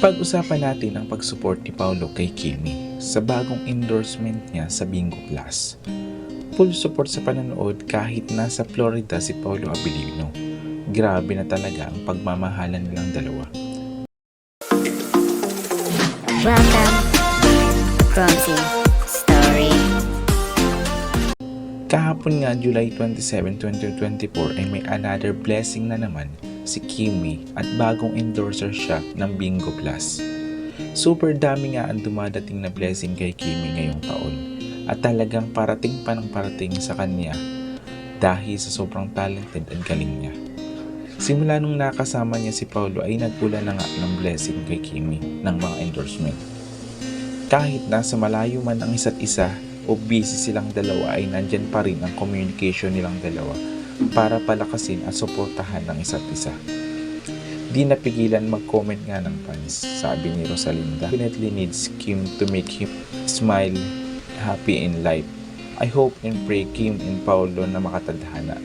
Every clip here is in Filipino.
Pag-usapan natin ang pag-support ni Paolo kay Kimi sa bagong endorsement niya sa Bingo Plus. Full support sa panonood kahit nasa Florida si Paolo Abilino. Grabe na talaga ang pagmamahalan nilang dalawa. Welcome, Clumsy Story. Kahapon nga July 27, 2024 ay may another blessing na naman si Kimi at bagong endorser siya ng Bingo Plus. Super dami nga ang dumadating na blessing kay Kimi ngayong taon at talagang parating pa ng parating sa kanya dahil sa sobrang talented at galing niya. Simula nung nakasama niya si Paulo ay nagpula na nga ng blessing kay Kimi ng mga endorsement. Kahit nasa malayo man ang isa't isa o busy silang dalawa ay nandyan pa rin ang communication nilang dalawa para palakasin at suportahan ng isa't isa. Di napigilan mag-comment nga ng fans, sabi ni Rosalinda. Definitely needs Kim to make him smile, happy in life. I hope and pray Kim and Paolo na makatadhana.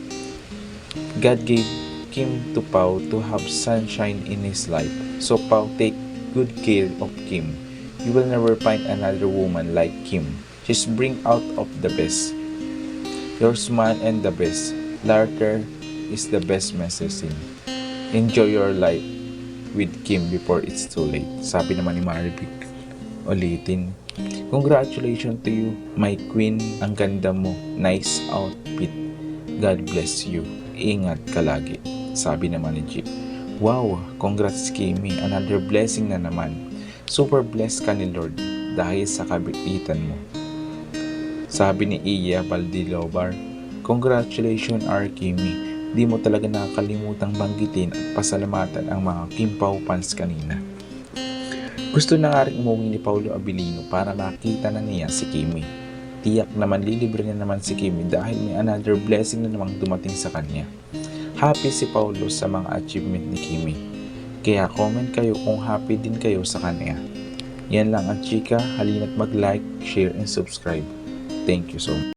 God gave Kim to Pao to have sunshine in his life. So Pao take good care of Kim. You will never find another woman like Kim. Just bring out of the best. Your smile and the best. Laughter is the best medicine. Enjoy your life with Kim before it's too late. Sabi naman ni Marvick. Ulitin. Congratulations to you, my queen. Ang ganda mo. Nice outfit. God bless you. Ingat ka lagi. Sabi naman ni Jeep. Wow, congrats Kimi. Another blessing na naman. Super blessed ka ni Lord dahil sa kabitan mo. Sabi ni Iya Baldilobar, Congratulations R. Kimi. Di mo talaga nakakalimutang banggitin at pasalamatan ang mga Kim Pao fans kanina. Gusto na nga rin umuwi ni Paulo Abilino para makita na niya si Kimi. Tiyak naman lilibre na naman si Kimi dahil may another blessing na namang dumating sa kanya. Happy si Paulo sa mga achievement ni Kimi. Kaya comment kayo kung happy din kayo sa kanya. Yan lang ang chika, halina't mag-like, share, and subscribe. Thank you so much.